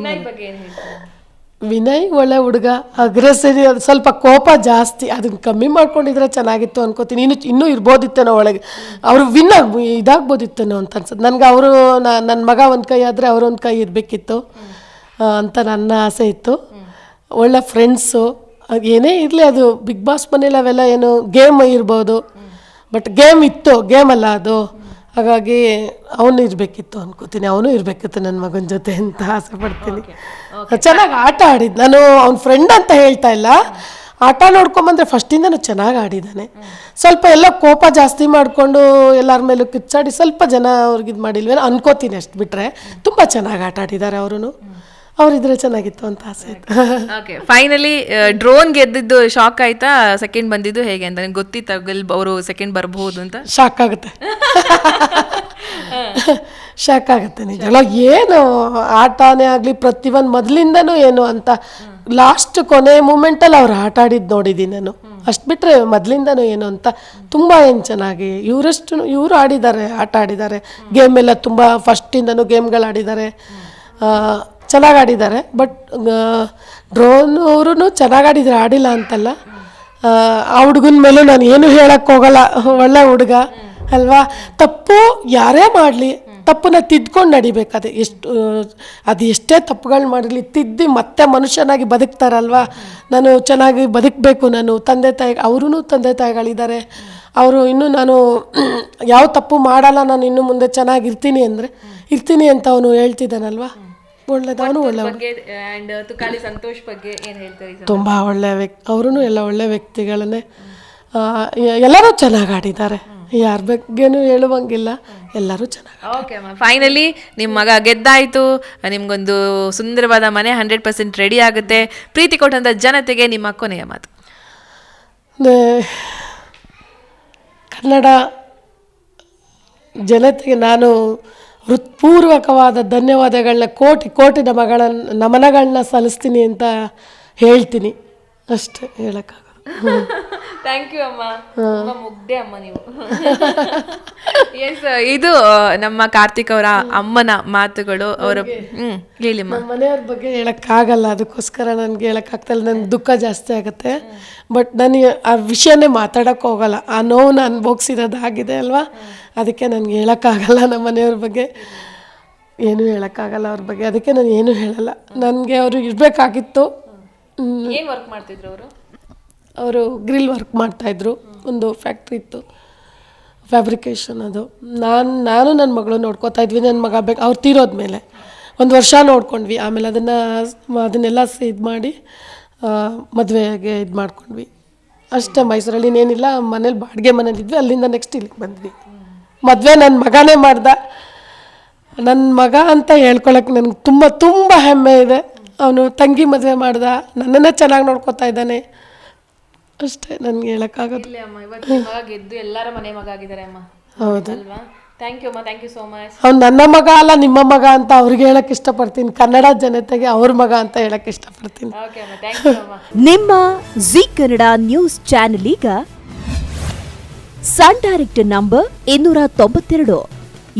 ವಿನಯ್ ಬಗ್ಗೆ ಏನ್ ವಿನಯ್ ಒಳ್ಳೆ ಹುಡುಗ ಅಗ್ರೆಸಿವ್ ಅದು ಸ್ವಲ್ಪ ಕೋಪ ಜಾಸ್ತಿ ಅದನ್ನ ಕಮ್ಮಿ ಮಾಡ್ಕೊಂಡಿದ್ರೆ ಚೆನ್ನಾಗಿತ್ತು ಅನ್ಕೋತೀನಿ. ಇನ್ನು ಇನ್ನೂ ಇರ್ಬೋದಿತ್ತೇನೋ ಒಳಗೆ. ಅವರು ವಿನ್ ಆಗ್ ಇದಾಗ್ಬೋದಿತ್ತೇನೋ ಅಂತ ಅನ್ಸುತ್ತೆ. ನನಗೆ ಅವರು ನನ್ನ ಮಗ ಒಂದು ಕೈ ಆದರೆ ಅವರೊಂದು ಕೈ ಇರಬೇಕಿತ್ತು. ಅಂತ ನನ್ನ ಆಸೆ ಇತ್ತು. ಒಳ್ಳೆ ಫ್ರೆಂಡ್ಸು ಏನೇ ಇರಲಿ ಅದು ಬಿಗ್ ಬಾಸ್ ಮನೇಲಿ ಅವೆಲ್ಲ ಏನು ಗೇಮ್ ಇರ್ಬೋದು. ಬಟ್ ಗೇಮ್ ಇತ್ತು ಗೇಮ್ ಅಲ್ಲ ಅದು. ಹಾಗಾಗಿ ಅವನು ಇರಬೇಕಿತ್ತು ಅನ್ಕೋತೀನಿ. ಅವನು ಇರಬೇಕಿತ್ತು ನನ್ನ ಮಗನ ಜೊತೆ ಅಂತ ಆಸೆ ಪಡ್ತೀನಿ. ಚೆನ್ನಾಗಿ ಆಟ ಆಡಿದ್. ನಾನು ಅವ್ನ ಫ್ರೆಂಡ್ ಅಂತ ಹೇಳ್ತಾ ಇಲ್ಲ. ಆಟ ನೋಡ್ಕೊಂಬಂದ್ರೆ ಫಸ್ಟಿಂದನೂ ಚೆನ್ನಾಗಿ ಆಡಿದ್ದಾನೆ ಸ್ವಲ್ಪ ಎಲ್ಲ ಕೋಪ ಜಾಸ್ತಿ ಮಾಡಿಕೊಂಡು ಎಲ್ಲರ ಮೇಲೂ ಕಿಚ್ಚಾಡಿ ಸ್ವಲ್ಪ ಜನ ಅವ್ರಿಗೆ ಇದು ಮಾಡಿಲ್ವೇನೋ ಅನ್ಕೋತೀನಿ ಅಷ್ಟು ಬಿಟ್ಟರೆ ತುಂಬ ಚೆನ್ನಾಗಿ ಆಟ ಆಡಿದ್ದಾರೆ ಅವರು ಅವರಿದ್ರೆ ಚೆನ್ನಾಗಿತ್ತು ಅಂತ ಆಸೆ ಆಯ್ತು ಓಕೆ ಫೈನಲಿ ಡ್ರೋನ್ ಗೆದ್ದಿದ್ದು ಶಾಕ್ ಆಯ್ತಾ? ಸೆಕೆಂಡ್ ಬಂದಿದ್ದು ಹೇಗೆ ಅಂತ ನನಗೆ ಗೊತ್ತಿತ್ತು? ಅವರು ಸೆಕೆಂಡ್ ಬರಬಹುದು ಅಂತ? ಶಾಕ್ ಆಗುತ್ತೆ. ಶಾಕ್ ಆಗುತ್ತೆ ನಿಜ. ಏನು? ಆಟನೇ ಆಗಲಿ ಪ್ರತಿಯೊಂದು ಮೊದಲಿಂದನೂ ಏನು ಅಂತ ಲಾಸ್ಟ್ ಕೊನೆ ಮೂಮೆಂಟಲ್ಲಿ ಅವ್ರು ಆಟ ಆಡಿದ್ದು ನೋಡಿದ್ದೀನಿ ನಾನು. ಅಷ್ಟು ಬಿಟ್ಟರೆ ಮೊದಲಿಂದನೂ ಏನು ಅಂತ ತುಂಬ ಏನು ಚೆನ್ನಾಗಿ ಇವರಷ್ಟು ಇವರು ಆಡಿದ್ದಾರೆ ಆಟ ಆಡಿದ್ದಾರೆ. ಗೇಮ್ ಎಲ್ಲ ತುಂಬ ಫಸ್ಟಿಂದನೂ ಗೇಮ್ಗಳು ಆಡಿದ್ದಾರೆ. ಚೆನ್ನಾಗಿ ಆಡಿದ್ದಾರೆ ಬಟ್ ಡ್ರೋನ್ ಅವರು ಚೆನ್ನಾಗಿ ಆಡಿದ್ದಾರೆ ಆಡಿಲ್ಲ ಅಂತಲ್ಲ. ಆ, ಹುಡುಗನ ಮೇಲೆ ನಾನು ಏನು ಹೇಳಕ್ಕೆ ಹೋಗಲ್ಲ ಒಳ್ಳೆ ಹುಡುಗ ಅಲ್ವಾ? ತಪ್ಪು ಯಾರೇ ಮಾಡಲಿ ತಪ್ಪನ್ನ ತಿದ್ಕೊಂಡು ನಡಿಬೇಕು ಎಷ್ಟು ಅದು ಎಷ್ಟೇ ತಪ್ಪುಗಳು ಮಾಡಲಿ ತಿದ್ದಿ ಮತ್ತೆ ಮನುಷ್ಯನಾಗಿ ಬದುಕ್ತಾರಲ್ವಾ? ನಾನು ಚೆನ್ನಾಗಿ ಬದುಕಬೇಕು ನಾನು ತಂದೆ ತಾಯಿ ಅವ್ರೂ ತಂದೆ ತಾಯಿಗಳಿದ್ದಾರೆ. ಅವರು ಇನ್ನೂ ನಾನು ಯಾವ ತಪ್ಪು ಮಾಡಲ್ಲ ನಾನು ಇನ್ನು ಮುಂದೆ ಚೆನ್ನಾಗಿರ್ತೀನಿ ಅಂದರೆ ಇರ್ತೀನಿ ಅಂತ ಅವನು ಹೇಳ್ತಿದ್ದಾನಲ್ವಾ? ಒಳ್ಳೇದವನು ಒಳ್ಳೆ ಬಗ್ಗೆ ಅಂಡ್ ತುಕಾಲಿ ಸಂತೋಷ್ ಬಗ್ಗೆ ಏನು ಹೇಳ್ತಾರೆ ತುಂಬ ಒಳ್ಳೆಯ ವ್ಯಕ್ತಿ ಅವರೂ ಎಲ್ಲ ಒಳ್ಳೆ ವ್ಯಕ್ತಿಗಳನ್ನೇ ಎಲ್ಲರೂ ಚೆನ್ನಾಗಿ ಆಡಿದ್ದಾರೆ. ಯಾರ ಬಗ್ಗೆನೂ ಹೇಳುವಂಗಿಲ್ಲ. ಎಲ್ಲರೂ ಚೆನ್ನಾಗಿ ಓಕೆ ಅಮ್ಮ ಫೈನಲಿ ನಿಮ್ಮ ಮಗ ಗೆದ್ದಾಯಿತು. ನಿಮ್ಗೊಂದು ಸುಂದರವಾದ ಮನೆ ಹಂಡ್ರೆಡ್ ಪರ್ಸೆಂಟ್ ರೆಡಿ ಆಗುತ್ತೆ. ಪ್ರೀತಿ ಕೊಟ್ಟಂತ ಜನತೆಗೆ ನಿಮ್ಮ ಕೊನೆಯ ಮಾತು. ಕನ್ನಡ ಜನತೆಗೆ ನಾನು ಹೃತ್ಪೂರ್ವಕವಾದ ಧನ್ಯವಾದಗಳನ್ನ ಕೋಟಿ ಕೋಟಿ ನಮಗಳನ್ನು ನಮನಗಳನ್ನ ಸಲ್ಲಿಸ್ತೀನಿ ಅಂತ ಹೇಳ್ತೀನಿ. ಅಷ್ಟೇ ಹೇಳೋಕ್ಕಾಗೋದು ಥ್ಯಾಂಕ್ ಯು ಅಮ್ಮ. ತುಂಬಾ ಮುಗ್ದೆ ಅಮ್ಮ ನೀವು. ಎಸ್ ಇದು ನಮ್ಮ ಕಾರ್ತಿಕ್ ಅವರ ಅಮ್ಮನ ಮಾತುಗಳು. ಅವರ ಹ್ಮ್ ಹೇಳಿಮ್ಮ ನಮ್ಮ ಮನೆಯವ್ರ ಬಗ್ಗೆ ಹೇಳೋಕ್ಕಾಗಲ್ಲ. ಅದಕ್ಕೋಸ್ಕರ ನನಗೆ ಹೇಳೋಕ್ಕಾಗ್ತಾಯಿಲ್ಲ ನನಗೆ ದುಃಖ ಜಾಸ್ತಿ ಆಗುತ್ತೆ. ಬಟ್ ನನಗೆ ಆ ವಿಷಯನೇ ಮಾತಾಡೋಕ್ಕೆ ಹೋಗಲ್ಲ. ಆ ನೋವನ್ನ ಆಗಿದೆ ಅಲ್ವಾ? ಅದಕ್ಕೆ ನನಗೆ ಹೇಳೋಕ್ಕಾಗಲ್ಲ ನಮ್ಮ ಮನೆಯವ್ರ ಬಗ್ಗೆ. ಏನೂ ಹೇಳೋಕ್ಕಾಗಲ್ಲ ಅವ್ರ ಬಗ್ಗೆ. ಅದಕ್ಕೆ ನಾನು ಏನೂ ಹೇಳಲ್ಲ. ನನಗೆ ಅವರು ಇರಬೇಕಾಗಿತ್ತು. ಏನು ವರ್ಕ್ ಮಾಡ್ತಿದ್ರು ಅವರು? ಅವರು ಗ್ರಿಲ್ ವರ್ಕ್ ಮಾಡ್ತಾಯಿದ್ರು ಒಂದು ಫ್ಯಾಕ್ಟ್ರಿ ಇತ್ತು. ಫ್ಯಾಬ್ರಿಕೇಷನ್ ಅದು. ನಾನು ನಾನು ನನ್ನ ಮಗಳು ನೋಡ್ಕೋತಾ ಇದ್ವಿ. ನನ್ನ ಮಗ ಬೇಕು ಅವ್ರು ತೀರೋದ್ಮೇಲೆ. ಒಂದು ವರ್ಷ ನೋಡ್ಕೊಂಡ್ವಿ. ಆಮೇಲೆ ಅದನ್ನು ಅದನ್ನೆಲ್ಲ ಇದು ಮಾಡಿ ಮದುವೆಗೆ ಇದು ಮಾಡ್ಕೊಂಡ್ವಿ. ಅಷ್ಟೇ ಮೈಸೂರಲ್ಲಿ ಇನ್ನೇನಿಲ್ಲ. ಮನೇಲಿ ಬಾಡಿಗೆ ಮನೇಲಿದ್ವಿ ಅಲ್ಲಿಂದ ನೆಕ್ಸ್ಟ್ ಇಲ್ಲಿಗೆ ಬಂದ್ವಿ. ಮದುವೆ ನನ್ನ ಮಗನೇ ಮಾಡ್ದ. ನನ್ನ ಮಗ ಅಂತ ಹೇಳ್ಕೊಳಕ್ಕೆ ನನಗೆ ತುಂಬ ತುಂಬ ಹೆಮ್ಮೆ ಇದೆ. ಅವನು ತಂಗಿ ಮದುವೆ ಮಾಡ್ದ. ನನ್ನನ್ನು ಚೆನ್ನಾಗಿ ನೋಡ್ಕೋತಾ ಇದ್ದಾನೆ. ಅಷ್ಟೇ ನನಗೆ ಹೇಳೋಕ್ಕಾಗೋದಿಲ್ಲ ಅಮ್ಮ ಇವತ್ತು ನಿಮ್ಮ ಮಗ ಗೆದ್ದು ಎಲ್ಲರ ಮನೆ ಮಗ ಆಗಿದ್ದಾರೆ ಅಮ್ಮ. ಹೌದು? ಅಲ್ವಾ? ಥ್ಯಾಂಕ್ ಯು ಅಮ್ಮ ಥ್ಯಾಂಕ್ ಯು ಸೋ ಮಚ್ ಅವ್ನು ನನ್ನ ಮಗ ಅಲ್ಲ ನಿಮ್ಮ ಮಗ ಅಂತ ಅವ್ರಿಗೆ ಹೇಳಕ್ಕೆ ಇಷ್ಟಪಡ್ತೀನಿ. ಕನ್ನಡ ಜನತೆಗೆ ಅವ್ರ ಮಗ ಅಂತ ಹೇಳಕ್ಕೆ ಇಷ್ಟಪಡ್ತೀನಿ. ಓಕೆ ಅಮ್ಮ ಥ್ಯಾಂಕ್ ಯು ಅಮ್ಮ. ನಿಮ್ಮ ಜಿ ಕನ್ನಡ ನ್ಯೂಸ್ ಚಾನೆಲ್ ಈಗ ಸನ್ ಡೈರೆಕ್ಟ್ ನಂಬರ್ ಇನ್ನೂರ ತೊಂಬತ್ತೆರಡು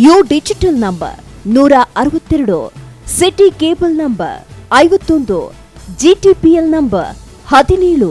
ಯು ಡಿಜಿಟಲ್ ನಂಬರ್ ನೂರ ಅರವತ್ತೆರಡು ಸಿಟಿ ಕೇಬಲ್ ನಂಬರ್ ಐವತ್ತೊಂದು ಜಿಟಿಪಿಎಲ್ ನಂಬರ್ ಹದಿನೇಳು.